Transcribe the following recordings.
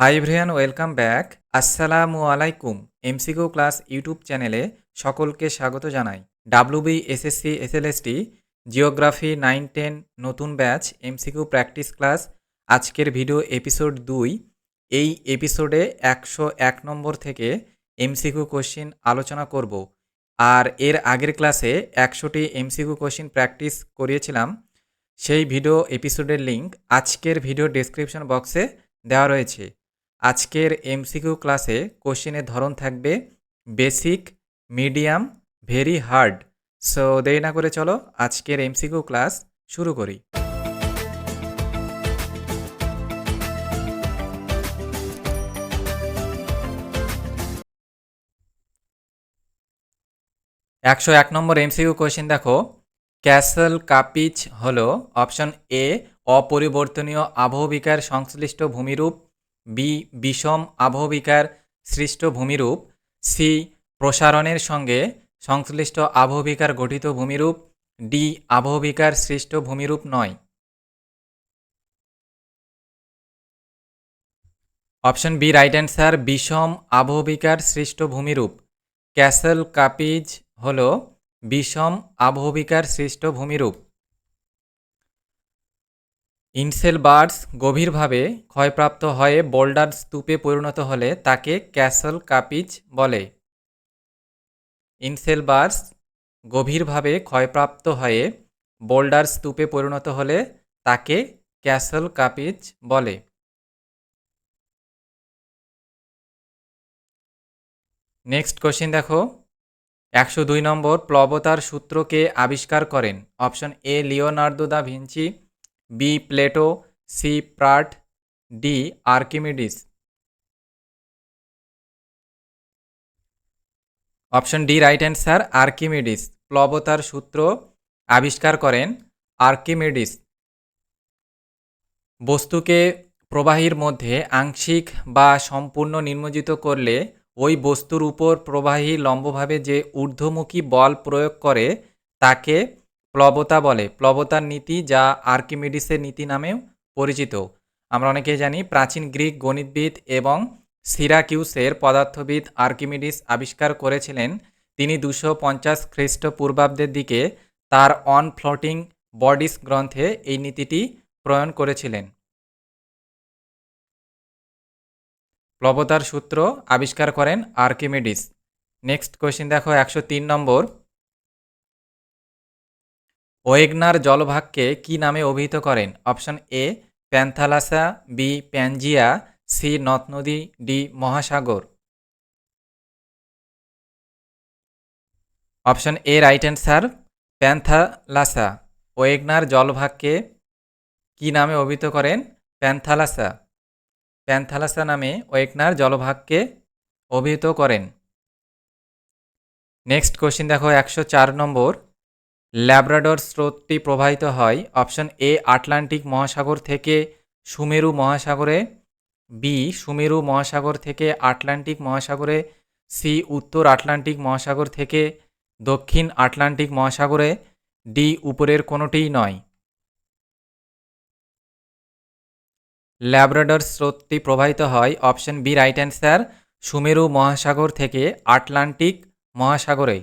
High ভ্রিয়ান welcome back আসসালামু আলাইকুম MCQ class YouTube চ্যানেলে সকলকে স্বাগত জানাই। WB SSC SLST geography nine ten নতুন ব্যাচ এমসিকিউ প্র্যাকটিস ক্লাস আজকের ভিডিও এপিসোড দুই। এই এপিসোডে একশো এক নম্বর থেকে এমসিকিউ কোশ্চিন আলোচনা করব। আর এর আগের ক্লাসে একশোটি এমসিকিউ কোশ্চিন প্র্যাকটিস করিয়েছিলাম। সেই ভিডিও এপিসোডের লিংক আজকের ভিডিও ডেসক্রিপশন বক্সে দেওয়া রয়েছে। আজকের এমসিকিউ ক্লাসে কোশ্চেনের ধরন থাকবে basic, medium, very hard. So দেরি না করে চলো আজকের এমসিকিউ ক্লাস শুরু করি। একশো এক নম্বর এমসিকিউ কোশ্চেন দেখো। ক্যাসল কাপিচ হলো অপশন এ, অপরিবর্তনীয় আবহবিকার সংশ্লিষ্ট ভূমিরূপ বি বিষম আবহবিকার সৃষ্ট ভূমিরূপ সি প্রসারণের সঙ্গে সংশ্লিষ্ট আবহবিকার গঠিত ভূমিরূপ, ডি আবহবিকার সৃষ্ট ভূমিরূপ নয়। অপশন বি, রাইট অ্যান্সার, বিষম আবহবিকার সৃষ্ট ভূমিরূপ ক্যাসল কাপিজ হল বিষম আবহবিকার সৃষ্ট ভূমিরূপ ইনসেল বার্ডস গভীরভাবে ক্ষয়প্রাপ্ত হয়ে বোল্ডার স্তূপে পরিণত হলে তাকে ক্যাসল কাপিজ বলে। ইনসেল বার্ডস গভীরভাবে ক্ষয়প্রাপ্ত হয়ে বোল্ডার স্তূপে পরিণত হলে তাকে ক্যাসল কাপিজ বলে। নেক্সট কোশ্চিন দেখো। একশো দুই নম্বর প্লবতার সূত্রকে আবিষ্কার করেন। Option A Leonardo da Vinci. B Plato C Pratt D Archimedes option D right answer Archimedes প্লবতার সূত্র আবিষ্কার করেন আর্কিমিডিস বস্তুকে প্রবাহীর মধ্যে আংশিক বা সম্পূর্ণ নির্মজিত করলে ওই বস্তুর উপর প্রবাহী লম্বভাবে যে ঊর্ধ্বমুখী বল প্রয়োগ করে তাকে প্লবতা বলে। প্লবতার নীতি যা আর্কিমিডিসের নীতি নামেও পরিচিত। আমরা অনেকেই জানি প্রাচীন গ্রিক গণিতবিদ এবং সিরাকিউসের পদার্থবিদ আর্কিমিডিস আবিষ্কার করেছিলেন। তিনি দুশো পঞ্চাশ খ্রিস্টপূর্বাব্দের দিকে তার অন ফ্লোটিং বডিস গ্রন্থে এই নীতিটি প্রয়ণ করেছিলেন। প্লবতার সূত্র আবিষ্কার করেন আর্কিমিডিস। নেক্সট কোয়েশ্চেন দেখো, একশো তিন নম্বর। ওয়েগনার জলভাগকে কি নামে অভিহিত করেন? Option A, Panthalassa, B, Pangaea, C নথ নদী ডি, মহাসাগর। Option A, right answer, Panthalassa. Wegener জলভাগকে কি নামে অভিহিত করেন? প্যান্থালাসা। প্যান্থালাসা নামে ওয়েগনার জলভাগকে অভিহিত করেন। নেক্সট কোশ্চিন দেখো, একশো চার নম্বর। ল্যাব্রাডর স্রোতটি প্রবাহিত হয় অপশন এ আটলান্টিক মহাসাগর থেকে সুমেরু মহাসাগরে, বি সুমেরু মহাসাগর থেকে আটলান্টিক মহাসাগরে, সি উত্তর আটলান্টিক মহাসাগর থেকে দক্ষিণ আটলান্টিক মহাসাগরে, ডি উপরের কোনোটিই নয়। ল্যাব্রাডর স্রোতটি প্রবাহিত হয় অপশন বি রাইট অ্যান্সার, সুমেরু মহাসাগর থেকে আটলান্টিক মহাসাগরে।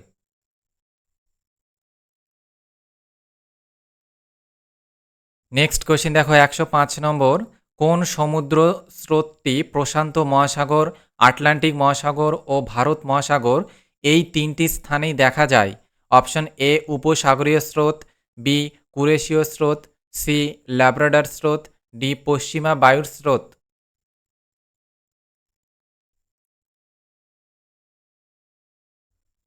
নেক্সট কোশ্চেন দেখো, একশো পাঁচ নম্বর। কোন সমুদ্র স্রোতটি প্রশান্ত মহাসাগর, আটলান্টিক মহাসাগর ও ভারত মহাসাগর? এই তিনটি স্থানেই দেখা যায়। অপশন এ উপসাগরীয় স্রোত বি কুরেশীয় স্রোত সি ল্যাব্রাডার স্রোত ডি পশ্চিমা বায়ুর স্রোত।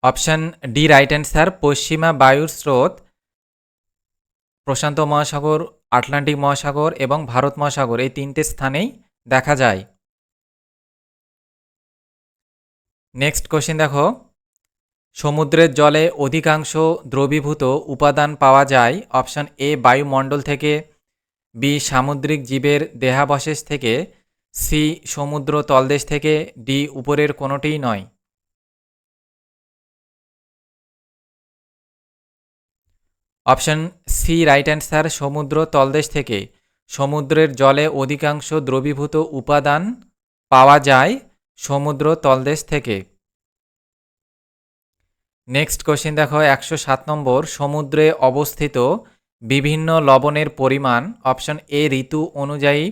অপশন ডি রাইট অ্যান্সার পশ্চিমা বায়ুর স্রোত, প্রশান্ত মহাসাগর আটলান্টিক মহাসাগর এবং ভারত মহাসাগর এই তিনটে স্থানেই দেখা যায়। নেক্সট কোশ্চেন দেখো। সমুদ্রের জলে অধিকাংশ দ্রবীভূত উপাদান পাওয়া যায়। অপশন এ বায়ুমণ্ডল থেকে। বি সামুদ্রিক জীবের দেহাবশেষ থেকে। সি সমুদ্র তলদেশ থেকে। ডি উপরের কোনোটিই নয়। অপশন সি রাইট অ্যান্সার সমুদ্র তলদেশ থেকে। সমুদ্রের জলে অধিকাংশ দ্রবীভূত উপাদান পাওয়া যায় সমুদ্র তলদেশ থেকে। নেক্সট কোশ্চেন দেখো, একশো সাত নম্বর, সমুদ্রে অবস্থিত বিভিন্ন লবণের পরিমাণ, অপশন এ, ঋতু অনুযায়ী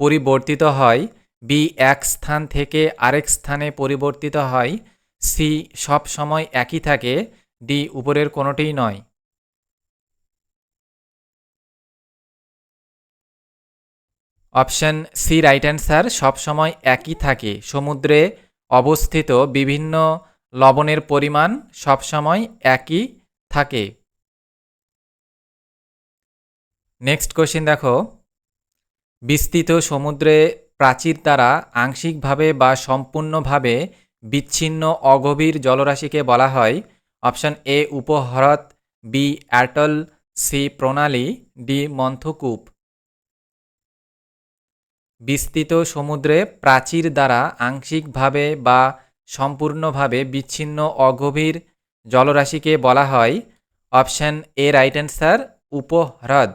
পরিবর্তিত হয়, বি, এক স্থান থেকে আরেক স্থানে পরিবর্তিত হয়, সি, সব সময় একই থাকে, ডি, উপরের কোনোটিই নয়। অপশন সি রাইট অ্যান্সার সবসময় একই থাকে। সমুদ্রে অবস্থিত বিভিন্ন লবণের পরিমাণ সবসময় একই থাকে। নেক্সট কোশ্চেন দেখো। বিস্তৃত সমুদ্রে প্রাচীর দ্বারা আংশিকভাবে বা সম্পূর্ণভাবে বিচ্ছিন্ন অগভীর জলরাশিকে বলা হয়। অপশন এ উপহ্রদ বি, অ্যাটল, সি, প্রণালী, ডি, মন্থকূপ। বিস্তৃত সমুদ্রে প্রাচীর দ্বারা আংশিকভাবে বা সম্পূর্ণভাবে বিচ্ছিন্ন অগভীর জলরাশিকে বলা হয় অপশন এ রাইট অ্যান্সার উপহ্রদ।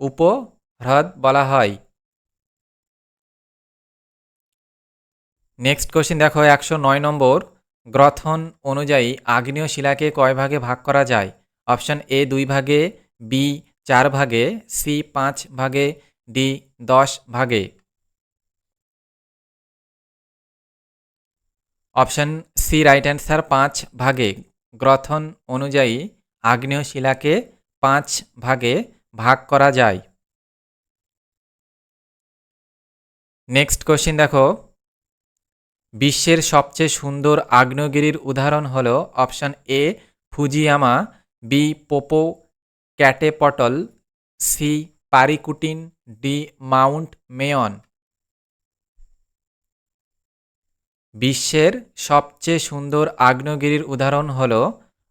উপহ্রদ বলা হয়। নেক্সট কোশ্চেন দেখো, একশো নয় নম্বর। গ্রথন অনুযায়ী আগ্নেয় শিলাকে কয় ভাগে ভাগ করা যায়? অপশন এ দুই ভাগে, বি চার ভাগে, সি পাঁচ ভাগে ডি দশ ভাগে। অপশন সি রাইট অ্যান্সার পাঁচ ভাগে। গ্রথন অনুযায়ী আগ্নেয় শিলাকে পাঁচ ভাগে ভাগ করা যায়। নেক্সট কোশ্চিন দেখো। বিশ্বের সবচেয়ে সুন্দর আগ্নেয়গিরির উদাহরণ হল option A, Fujiyama, B, Popocatepetl, C Paricutin D Mount Mayon. বিশ্বের সবচেয়ে সুন্দর আগ্নেয়গিরির উদাহরণ হল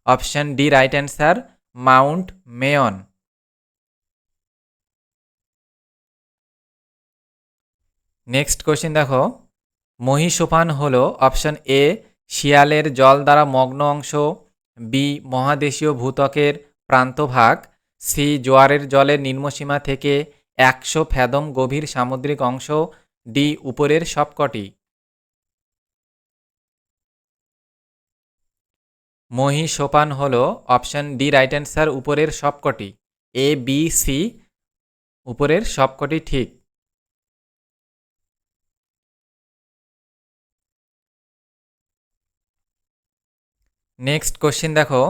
option D right answer Mount Mayon. Next question দেখো। মহিষোপান হল অপশন এ শিয়ালের জল দ্বারা মগ্ন অংশ, বি মহাদেশীয় ভূতকের প্রান্তভাগ সি জোয়ারের জলের নিম্নসীমা থেকে একশো ফ্যাদম গভীর সামুদ্রিক অংশ ডি উপরের সবকটি। মহি সোপান হল অপশন ডি রাইট অ্যান্সার উপরের সবকটি। এ, বি, সি উপরের সবকটি ঠিক। নেক্সট কোশ্চেন দেখো।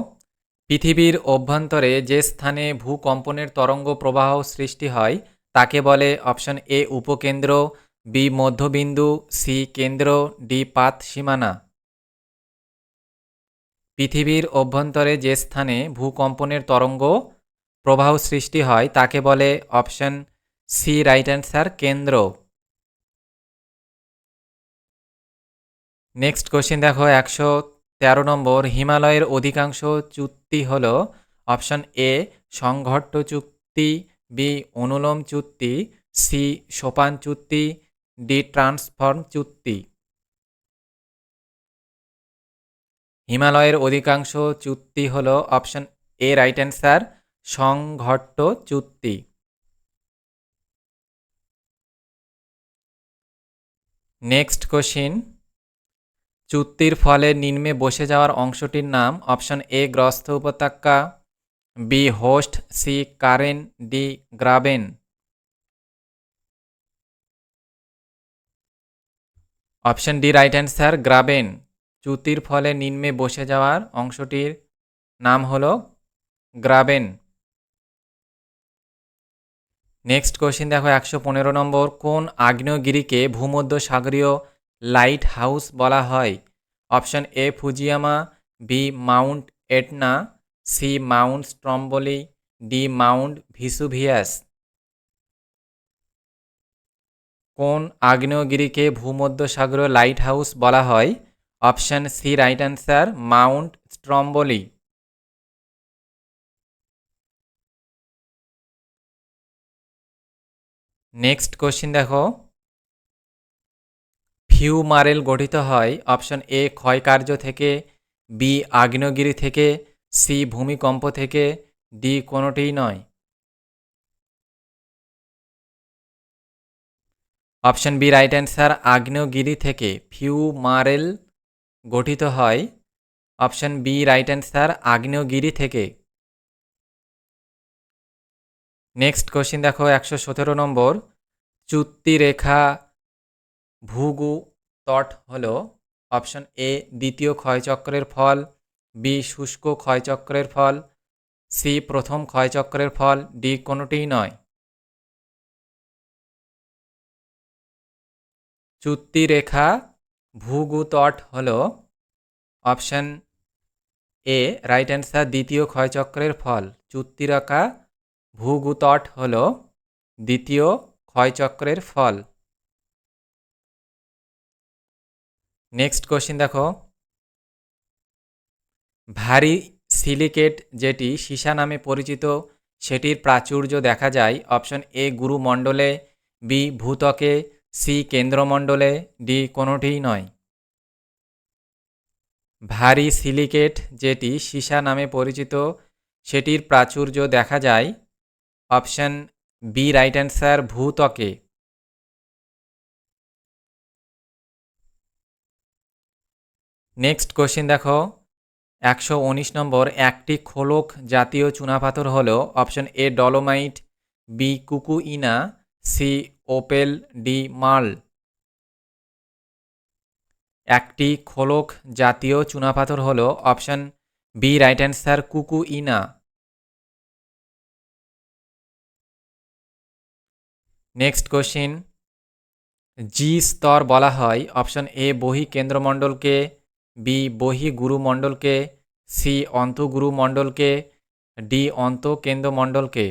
পৃথিবীর অভ্যন্তরে যে স্থানে ভূকম্পনের তরঙ্গ প্রবাহ সৃষ্টি হয়, তাকে বলে অপশন এ উপকেন্দ্র, বি মধ্যবিন্দু, সি কেন্দ্র, ডি পাত সীমানা। পৃথিবীর অভ্যন্তরে যে স্থানে ভূকম্পনের তরঙ্গ প্রবাহ সৃষ্টি হয়, তাকে বলে অপশন সি রাইট অ্যান্সার কেন্দ্র। নেক্সট কোশ্চেন দেখো, একশো তেরো নম্বর, হিমালয়ের অধিকাংশ চুক্তি হল অপশন এ, সংঘট্ট চুক্তি, বি, অনুলোম চুক্তি, সি, সোপান চুক্তি, ডি, ট্রান্সফর্ম চুক্তি। হিমালয়ের অধিকাংশ চুক্তি হল অপশন এ, রাইট অ্যান্সার, সংঘট্ট চুক্তি। নেক্সট কোশ্চিন চুক্তির ফলে নিম্নে বসে যাওয়ার অংশটির নাম অপশন এ গ্রস্ত উপত্যকা, B, horst, C, karren, D, graben. Option D, right answer, graben. চ্যুতির ফলে নিম্নে বসে যাওয়ার অংশটির নাম হল গ্রাবেন। নেক্সট কোশ্চিন দেখো, একশো পনেরো নম্বর। কোন আগ্নেয়গিরিকে ভূমধ্য সাগরীয় লাইট হাউস বলা হয়। Option A Fujiyama, B Mount Etna, C Mount Stromboli, D Mount Vesuvius. কোন আগ্নেয়গিরিকে ভূমধ্যসাগরীয় লাইট হাউস বলা হয়? Option C right answer, Mount Stromboli. Next question দেখো। ফিউমারেল গঠিত হয় অপশন এ ক্ষয়কার্য থেকে, বি আগ্নেয়গিরি থেকে, সি ভূমিকম্প থেকে, ডি কোনোটিই নয়। অপশন বি রাইট অ্যান্সার, আগ্নেয়গিরি থেকে ফিউমারেল গঠিত হয়। অপশন বি রাইট অ্যান্সার, আগ্নেয়গিরি থেকে। নেক্সট কোশ্চিন দেখো, একশো সতেরো নম্বর। চুত্তি রেখা ভূগু তট হল অপশন এ, দ্বিতীয় ক্ষয়চক্রের ফল, বি, শুষ্ক ক্ষয়চক্রের ফল, সি, প্রথম ক্ষয়চক্রের ফল, ডি, কোনোটিই নয়। চুত্তি রেখা ভূগুতট হল অপশন এ, রাইট অ্যান্সার, দ্বিতীয় ক্ষয়চক্রের ফল। চুত্তি রেখা ভূগুতট হল দ্বিতীয় ক্ষয়চক্রের ফল। নেক্সট কোশ্চিন দেখো। ভারী সিলিকেট যেটি সীসা নামে পরিচিত, সেটির প্রাচুর্য দেখা যায়। অপশন এ গুরুমণ্ডলে বি ভূতকে সি কেন্দ্রমণ্ডলে ডি কোনোটিই নয়। ভারী সিলিকেট যেটি সীসা নামে পরিচিত, সেটির প্রাচুর্য দেখা যায়। অপশন বি রাইট অ্যান্সার ভূতকে। নেক্সট কোশ্চিন দেখো। একশো উনিশ নম্বর, একটি খোলক জাতীয় চুনাপাথর হল option A dolomite B coquina C opal D marl একটি খোলক জাতীয় চুনাপাথর হল option B right answer coquina. Next question G স্তর বলা হয় অপশন এ বহি কেন্দ্রমণ্ডলকে বি বহি গুরুমণ্ডলকে সি অন্তগুরুমণ্ডলকে ডি অন্ত কেন্দ্রমণ্ডলকে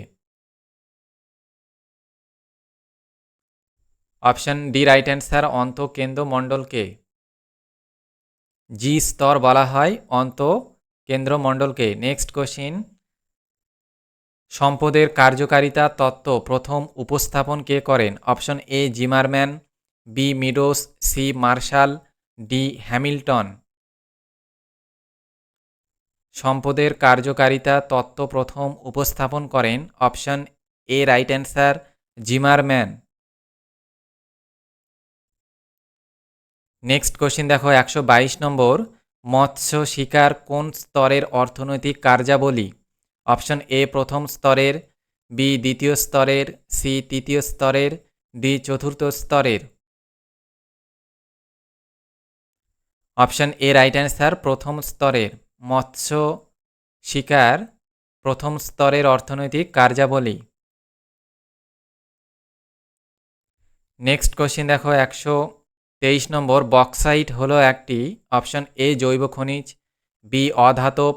অপশন ডি রাইট অ্যান্সার, অন্ত কেন্দ্রমণ্ডলকে জি স্তর বলা হয় অন্ত কেন্দ্রমণ্ডলকে নেক্সট কোশ্চিন। সম্পদের কার্যকারিতা তত্ত্ব প্রথম উপস্থাপন কে করেন? Option A Zimmermann, B Meadows, C Marshall, D Hamilton. সম্পদের কার্যকারিতা তত্ত্ব প্রথম উপস্থাপন করেন option A right answer Zimmermann next question দেখো, একশো বাইশ নম্বর, মৎস্য শিকার কোন স্তরের অর্থনৈতিক কার্যাবলী? অপশন এ প্রথম স্তরের, বি দ্বিতীয় স্তরের, সি তৃতীয় স্তরের, ডি চতুর্থ স্তরের। অপশন এ রাইট অ্যান্সার প্রথম স্তরের। মৎস্য শিকার প্রথম স্তরের অর্থনৈতিক কার্যাবলী। নেক্সট কোশ্চিন দেখো, একশো তেইশ নম্বর বক্সাইট হলো একটি অপশন এ জৈব খনিজ বি অধাতব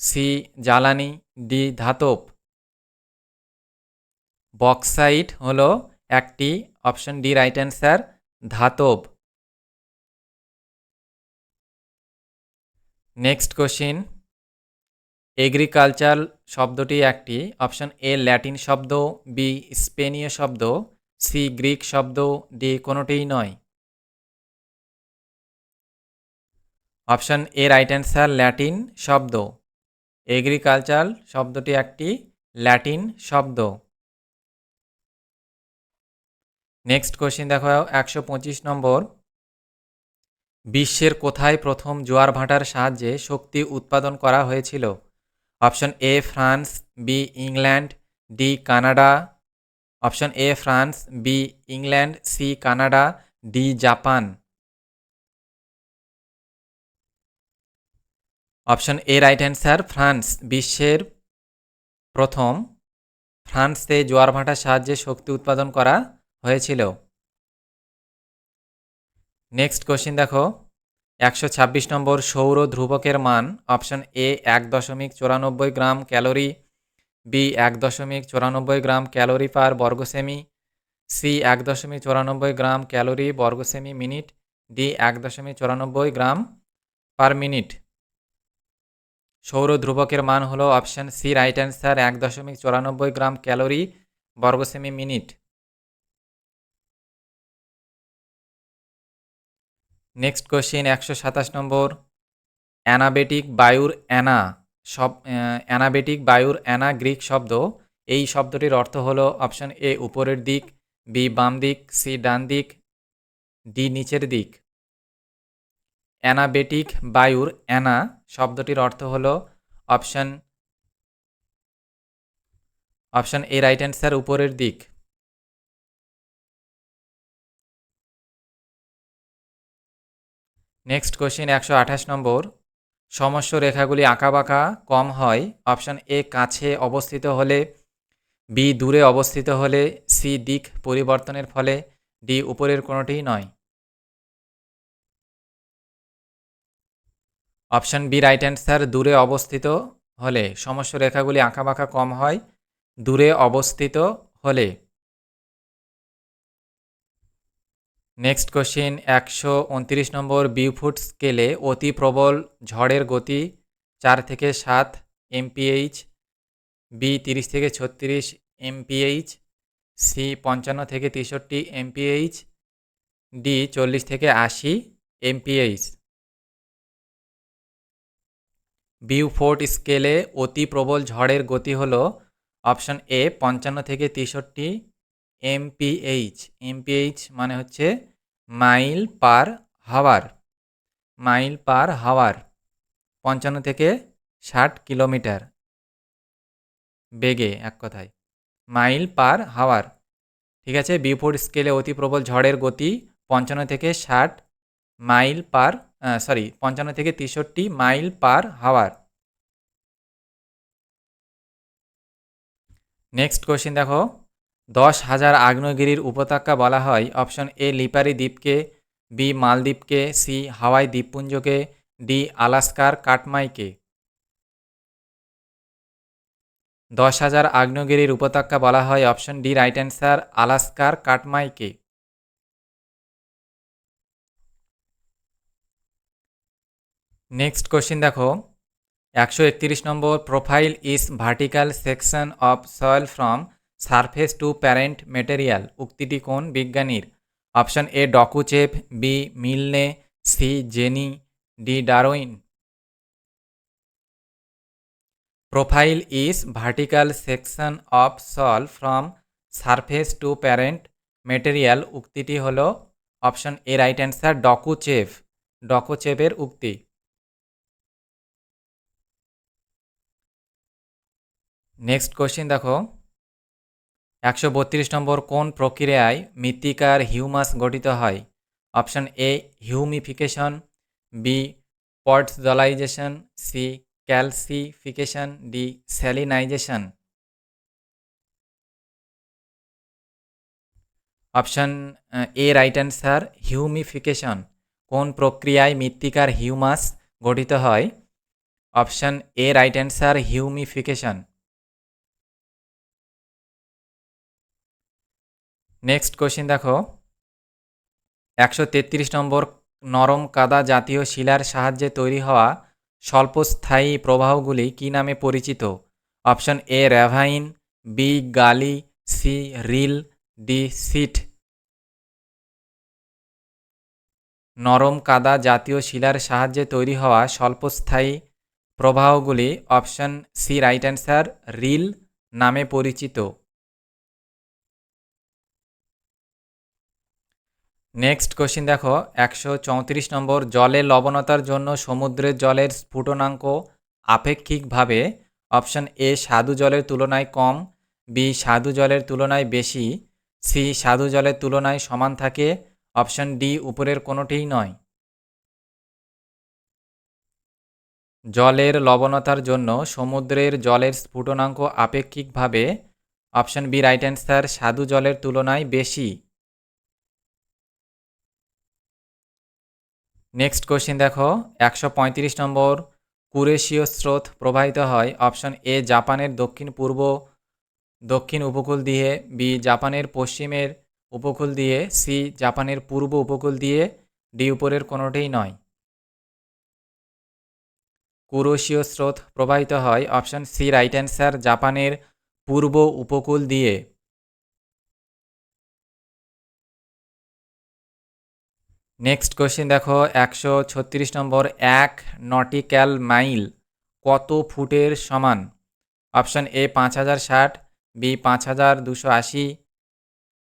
সি জ্বালানি ডি ধাতব। বক্সাইট হলো একটি অপশন ডি রাইট অ্যান্সার ধাতব। নেক্সট কোশ্চিন এগ্রিকালচার শব্দটি একটি। অপশন এ ল্যাটিন শব্দ। বি স্পেনীয় শব্দ। সি গ্রিক শব্দ। ডি কোনোটিই নয়। Option A right answer Latin শব্দ। এগ্রিকালচার শব্দটি একটি। ল্যাটিন শব্দ। নেক্সট কোশ্চিন দেখো, একশো পঁচিশ নম্বর। বিশ্বের কোথায় প্রথম জোয়ার ভাটার সাহায্যে শক্তি উৎপাদন করা হয়েছিল? Option A, France, B, England, D, Canada. Option A, France, B, England, C, Canada, D, Japan. Option A, right answer, France, বিশ্বের প্রথম, ফ্রান্সে জোয়ার ভাঁটার সাহায্যে শক্তি উৎপাদন করা হয়েছিল। নেক্সট কোশ্চিন দেখো। একশো ছাব্বিশ নম্বর সৌর ধ্রুবকের মান অপশন এ এক দশমিক চুরানব্বই গ্রাম ক্যালোরি বি এক দশমিক চুরানব্বই গ্রাম ক্যালোরি পার বর্গসেমি সি এক দশমিক চুরানব্বই গ্রাম ক্যালোরি বর্গসেমি মিনিট ডি এক দশমিক চুরানব্বই গ্রাম পার মিনিট। সৌর ধ্রুবকের মান হলো অপশন সি রাইট অ্যান্সার এক দশমিক চুরানব্বই গ্রাম ক্যালোরি বর্গসেমি মিনিট। নেক্সট কোশ্চিন একশো সাতাশ নম্বর। অ্যানাবেটিক বায়ুর অ্যানা সব অ্যানাবেটিক বায়ুর অ্যানা গ্রিক শব্দ। এই শব্দটির অর্থ হল অপশন এ উপরের দিক বি বাম দিক সি ডান দিক ডি নিচের দিক। অ্যানাবেটিক বায়ুর অ্যানা শব্দটির অর্থ হল option option A right answer উপরের দিক। নেক্সট কোশ্চেন একশো আঠাশ নম্বর। সমস্ত রেখাগুলি আঁকাবাঁকা, কম হয়। অপশন এ কাছে অবস্থিত হলে। বি দূরে অবস্থিত হলে। সি দিক পরিবর্তনের ফলে। ডি উপরের কোনোটিই নয়। অপশন বি রাইট অ্যান্সার দূরে অবস্থিত হলে। সমস্ত রেখাগুলি আঁকাবাঁকা, কম হয়। দূরে অবস্থিত হলে। নেক্সট কোশ্চিন একশো উনত্রিশ নম্বর বিউফুট স্কেলে অতি প্রবল ঝড়ের গতি চার থেকে সাত এমপিএইচ বি তিরিশ থেকে ছত্রিশ এমপিএইচ সি পঞ্চান্ন থেকে তেষট্টি এমপিএইচ ডি চল্লিশ থেকে আশি এমপিএইচ বিউফোর্ট স্কেলে অতি প্রবল ঝড়ের গতি হল অপশন এ পঞ্চান্ন থেকে তেষট্টি এমপিএইচ এমপিএইচ মানে হচ্ছে মাইল পার হাওয়ার, মাইল পার হাওয়ার, পঞ্চান্ন থেকে ষাট কিলোমিটার। বেগে, এক কথায়। মাইল পার হাওয়ার, ঠিক আছে? বিউফোর্ট স্কেলে অতি প্রবল ঝড়ের গতি পঞ্চান্ন থেকে ষাট মাইল পার সরি পঞ্চান্ন থেকে তেষট্টি মাইল পার হাওয়ার। নেক্সট কোশ্চিন দেখো। দশ হাজার আগ্নেয়গিরির উপত্যকা বলা হয়। অপশন এ, লিপারি দ্বীপকে, বি, মালদ্বীপকে, সি, হাওয়াই দ্বীপপুঞ্জকে, ডি, আলাস্কার কাটমাইকে। দশ হাজার আগ্নেয়গিরির উপত্যকা বলা হয়। অপশন ডি, রাইট অ্যান্সার, আলাস্কার কাটমাইকে। নেক্সট কোশ্চিন দেখো। একশো একত্রিশ নম্বর profile is vertical section of soil from surface to parent material উক্তিটি কোন বিজ্ঞানীর? Option A Dokuchaev B Milne, C Jenny, D Darwin profile is vertical section of soil from surface to parent material উক্তিটি হল option A right answer Dokuchaev ডকুচেভের উক্তি। Next question দেখো। একশো বত্রিশ নম্বর কোন প্রক্রিয়ায় মৃত্তিকার হিউমাস গঠিত হয়? Option A, humification, B podzolization C, calcification, D, salinization. Option, A, right answer, humification, কোন প্রক্রিয়ায় মৃত্তিকার হিউমাস গঠিত হয়? Option, A, right answer, humification. Next question দেখো। একশো তেত্রিশ নম্বর নরম কাদা জাতীয় শিলার সাহায্যে তৈরি হওয়া স্বল্পস্থায়ী প্রবাহগুলি কি নামে পরিচিত? Option A ravine B gully C rill D sheet নরম কাদা জাতীয় শিলার সাহায্যে তৈরি হওয়া স্বল্পস্থায়ী প্রবাহগুলি option C right answer rill নামে পরিচিত। নেক্সট কোশ্চিন দেখো, একশো চৌত্রিশ নম্বর জলের লবণতার জন্য সমুদ্রের জলের স্ফুটনাঙ্ক আপেক্ষিকভাবে অপশন এ স্বাদু জলের তুলনায় কম, বি স্বাদু জলের তুলনায় বেশি, সি স্বাদু জলের তুলনায় সমান থাকে, অপশন ডি উপরের কোনোটিই নয়। জলের লবণতার জন্য সমুদ্রের জলের স্ফুটনাঙ্ক আপেক্ষিকভাবে অপশন বি রাইট অ্যান্সার স্বাদু জলের তুলনায় বেশি নেক্সট কোশ্চিন দেখো, একশো পঁয়ত্রিশ নম্বর, কুরেশীয় স্রোত প্রবাহিত হয় অপশন এ জাপানের দক্ষিণ পূর্ব, দক্ষিণ উপকূল দিয়ে বি জাপানের পশ্চিমের উপকূল দিয়ে সি জাপানের পূর্ব উপকূল দিয়ে ডি উপরের কোনোটিই নয়। কুরোশীয় স্রোত প্রবাহিত হয় অপশন সি রাইট অ্যান্সার জাপানের পূর্ব উপকূল দিয়ে। নেক্সট কোশ্চেন দেখো, একশো ছত্রিশ নম্বর, এক নটিক্যাল মাইল কত ফুটের সমান? অপশান এ পাঁচ হাজার ষাট বি পাঁচ হাজার দুশো আশি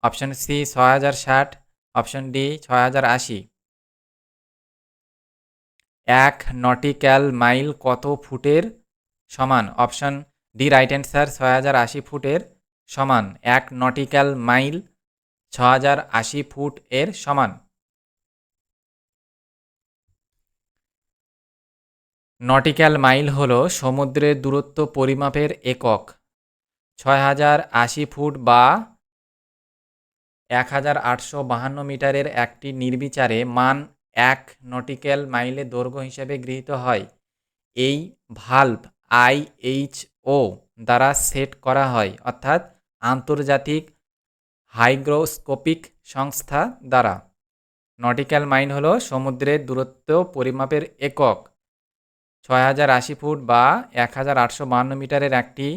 অপশন সি ছয় হাজার ষাট অপশন ডি ছয় হাজার আশি। এক নটিক্যাল মাইল কত ফুটের সমান? অপশন ডি রাইট অ্যান্সার ছয় হাজার আশি ফুটের সমান। এক নটিক্যাল মাইল ছ হাজার আশি ফুট এর সমান। নটিক্যাল মাইল হল সমুদ্রের দূরত্ব পরিমাপের একক। ছয় হাজার আশি ফুট বা এক হাজার আটশো বাহান্ন মিটারের একটি নির্বিচারে মান এক নটিক্যাল মাইলের দৈর্ঘ্য হিসেবে গৃহীত হয়। এই ভাল্ব আইএইচও দ্বারা সেট করা হয়, অর্থাৎ আন্তর্জাতিক হাইগ্রোস্কোপিক সংস্থা দ্বারা। নটিক্যাল মাইল হল সমুদ্রের দূরত্ব পরিমাপের একক। ছয় হাজার আশি ফুট বা এক হাজার আটশো বাহান্ন মিটারের একটি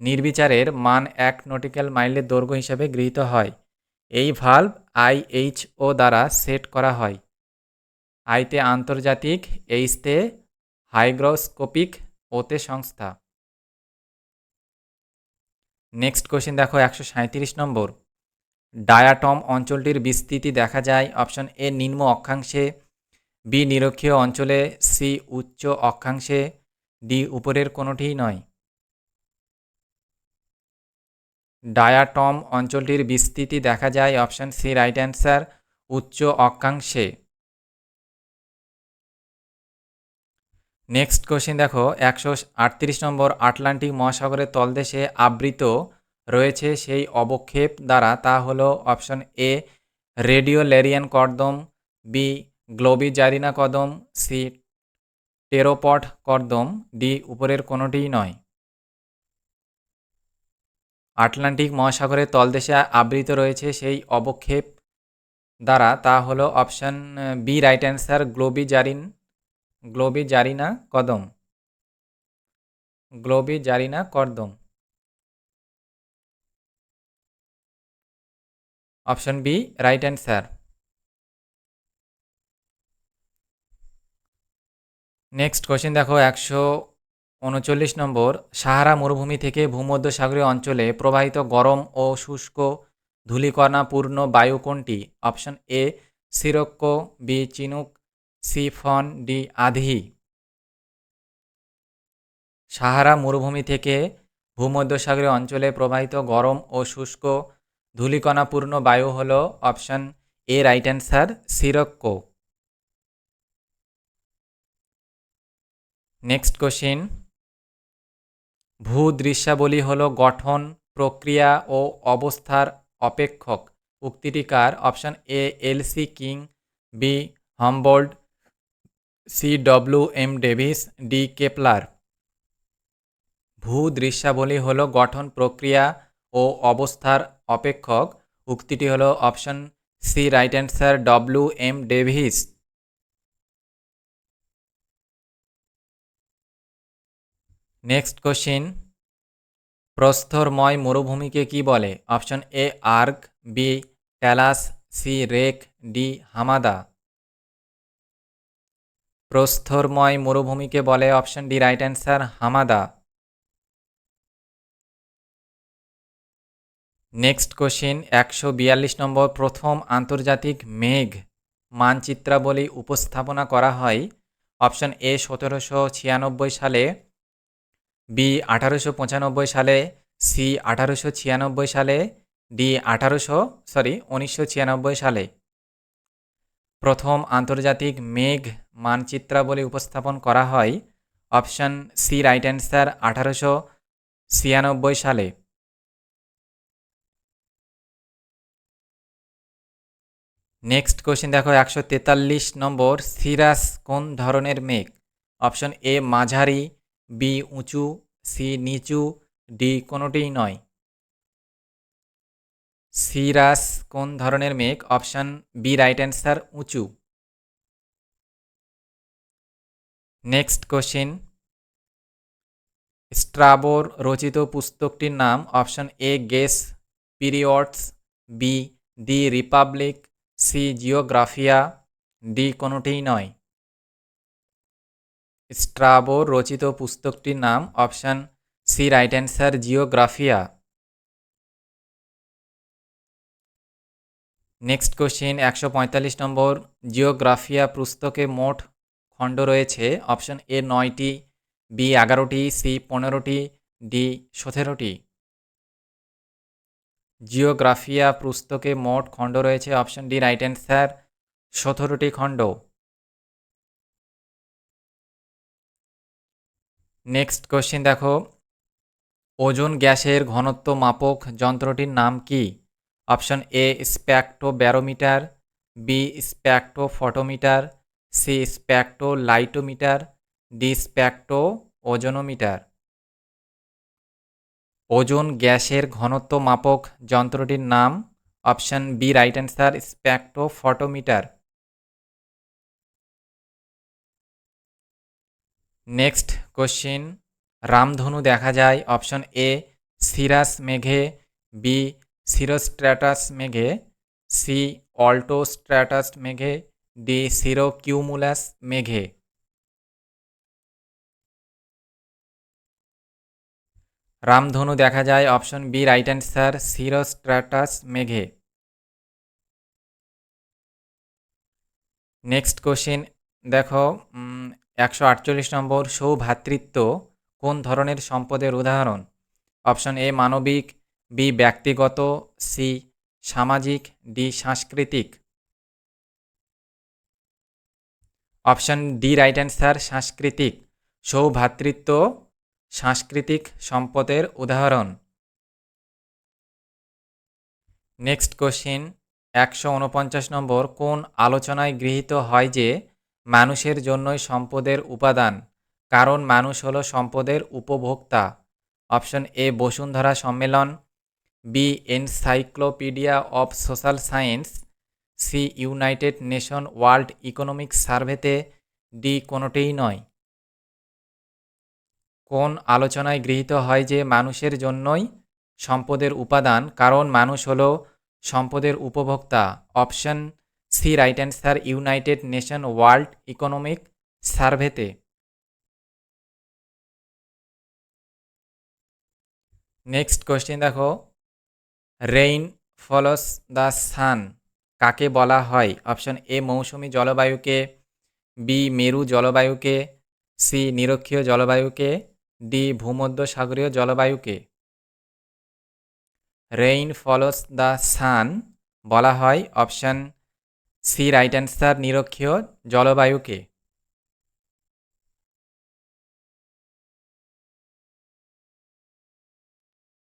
নির্বিচারের মান এক নটিক্যাল মাইলের দৈর্ঘ্য হিসাবে গৃহীত হয়। এই ভাল্ব আইএইচও দ্বারা সেট করা হয়। আইতে আন্তর্জাতিক এইচতে হাইগ্রোস্কোপিক ওতে সংস্থা। নেক্সট কোশ্চেন দেখো, একশো সাঁত্রিশ নম্বর। ডায়াটম অঞ্চলটির বিস্তৃতি দেখা যায়। অপশন এ নিম্ন অক্ষাংশে বি নিরক্ষীয় অঞ্চলে সি উচ্চ অক্ষাংশে ডি উপরের কোনোটিই নয়। ডায়াটম অঞ্চলটির বিস্তৃতি দেখা যায় অপশন সি রাইট অ্যান্সার, উচ্চ অক্ষাংশে। নেক্সট কোশ্চেন দেখো, একশো আটত্রিশ নম্বর আটলান্টিক মহাসাগরের তলদেশে আবৃত রয়েছে সেই অবক্ষেপ দ্বারা, তা হলো অপশন এ রেডিও লেরিয়ান কর্দম, বি গ্লোবিজারিনা কদম, সি টেরোপট কর্দম ডি উপরের কোনোটিই নয়। আটলান্টিক মহাসাগরের তলদেশে আবৃত রয়েছে সেই অবক্ষেপ দ্বারা, তা হলো option B right answer globigerin globigerina কদম। গ্লোবিজারিনা কর্দম option B right answer. Next question দেখো, একশো উনচল্লিশ নম্বর। সাহারা মরুভূমি থেকে ভূমধ্যসাগরীয় অঞ্চলে প্রবাহিত গরম ও শুষ্ক ধূলিকণাপূর্ণ বায়ু কোনটি? Option A sirocco B chinook C foehn D aandhi Sahara মরুভূমি থেকে ভূমধ্যসাগরীয় অঞ্চলে প্রবাহিত গরম ও শুষ্ক ধূলিকণাপূর্ণ বায়ু হল option A right answer sirocco next question ভূদৃশ্যাবলী হল গঠন, প্রক্রিয়া ও অবস্থার অপেক্ষক। উক্তিটি কার? Option A L C King B Humboldt C W M Davis D Kepler ভূদৃশ্যাবলী হল গঠন, প্রক্রিয়া ও অবস্থার অপেক্ষক। উক্তিটি হল option C right answer W M Davis next question প্রস্থরময় মরুভূমিকে কি বলে? Option A erg B talus C reg D hamada প্রস্থরময় মরুভূমিকে বলে option D right answer hamada next question একশো বিয়াল্লিশ নম্বর প্রথম আন্তর্জাতিক মেঘ মানচিত্রাবলী উপস্থাপনা করা হয়। অপশন এ সতেরোশো ছিয়ানব্বই সালে বি আঠারোশো পঁচানব্বই সালে, সি আঠারোশো ছিয়ানব্বই সালে, ডি আঠারোশো, সরি, উনিশশো ছিয়ানব্বই সালে। প্রথম আন্তর্জাতিক মেঘ মানচিত্রাবলী উপস্থাপন করা হয় অপশন সি রাইট অ্যান্সার আঠারোশো ছিয়ানব্বই সালে। নেক্সট কোশ্চেন দেখো, একশো তেতাল্লিশ নম্বর সিরাস কোন ধরনের মেঘ? অপশন এ, মাঝারি বি উঁচু সি নিচু ডি কোনোটিই নয়। সিরাস কোন ধরনের মেঘ? অপশান বি রাইট অ্যান্সার উঁচু। নেক্সট কোশ্চিন স্ট্রাবোর রচিত পুস্তকটির নাম option A Ges Periodos B the Republic C Geographia D কোনোটিই নয়। স্ট্রাবোর রচিত পুস্তকটির নাম option C right answer Geographia. Next question, একশো পঁয়তাল্লিশ নম্বর, জিওগ্রাফিয়া পুস্তকে মোট খণ্ড রয়েছে। অপশন এ নয়টি, বি এগারোটি, সি পনেরোটি, ডি সতেরোটি। জিওগ্রাফিয়া পুস্তকে মোট খণ্ড রয়েছে। অপশন ডি রাইট অ্যান্সার, সতেরোটি খণ্ড। নেক্সট কোশ্চিন দেখো। ওজন গ্যাসের ঘনত্ব মাপক যন্ত্রটির নাম কি? Option A spectro barometer B spectro photometer C spectro lightometer D spectro ozonometer ozone গ্যাসের ঘনত্ব মাপক যন্ত্রটির নাম? Option B right answer spectro photometer next question. রামধনু দেখা যায়, অপশন এ, সিরাস মেঘে, বি, সিরোস্ট্র্যাটাস মেঘে, সি, অল্টোস্ট্র্যাটাস মেঘে, ডি সিরো কিউমুলাস মেঘে। রামধনু দেখা যায়, option B, right answer, cirrostratus মেঘে। নেক্সট কোশ্চিন, দেখো একশো আটচল্লিশ নম্বর সৌভাতৃত্ব কোন ধরনের সম্পদের উদাহরণ? অপশন এ, মানবিক, বি, ব্যক্তিগত, সি, সামাজিক, ডি, সাংস্কৃতিক। অপশন ডি, রাইট অ্যান্সার, সাংস্কৃতিক। সৌভাতৃত্ব সাংস্কৃতিক সম্পদের উদাহরণ। নেক্সট কোশ্চিন, একশো উনপঞ্চাশ নম্বর কোন আলোচনায় গৃহীত হয় যে মানুষের জন্যই সম্পদের উপাদান, কারণ মানুষ হলো সম্পদের উপভোক্তা। অপশন এ, বসুন্ধরা সম্মেলন। B, encyclopedia of social science. C, united nation world economic সার্ভেতে। D, কোনোটিই নয়। কোন আলোচনায় গৃহীত হয় যে মানুষের জন্যই সম্পদের উপাদান, কারণ মানুষ হলো সম্পদের উপভোক্তা। Option C right answer united nation world economic সার্ভেতে। Next question দেখো। রেইন ফলস দ্য সান কাকে বলা হয়? অপশন এ মৌসুমি জলবায়ুকে, বি মেরু জলবায়ুকে, সি নিরক্ষীয় জলবায়ুকে, ডি ভূমধ্য সাগরীয় জলবায়ুকে। রেইন ফলস দ্য সান বলা হয় অপশন সি রাইট অ্যান্সার নিরক্ষীয় জলবায়ুকে।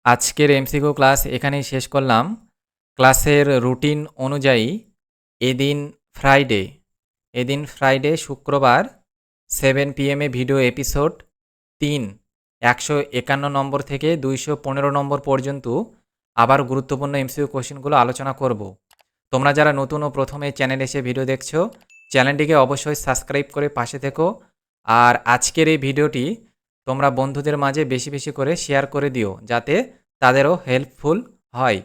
আজকের এমসিকিউ ক্লাস এখানেই শেষ করলাম। ক্লাসের রুটিন অনুযায়ী এদিন ফ্রাইডে এদিন ফ্রাইডে শুক্রবার সেভেন পিএমে ভিডিও এপিসোড তিন, একশো একান্ন নম্বর থেকে দুইশো পনেরো নম্বর পর্যন্ত আবার গুরুত্বপূর্ণ এমসিকিউ কোশ্চেনগুলো আলোচনা করব। তোমরা যারা নতুন ও প্রথমে চ্যানেল এসে ভিডিও দেখছ, চ্যানেলটিকে অবশ্যই সাবস্ক্রাইব করে পাশে থেকো। আর আজকের এই ভিডিওটি তোমরা বন্ধুদের মাঝে বেশি বেশি করে শেয়ার করে দিও, যাতে তাদেরও হেল্পফুল হয়।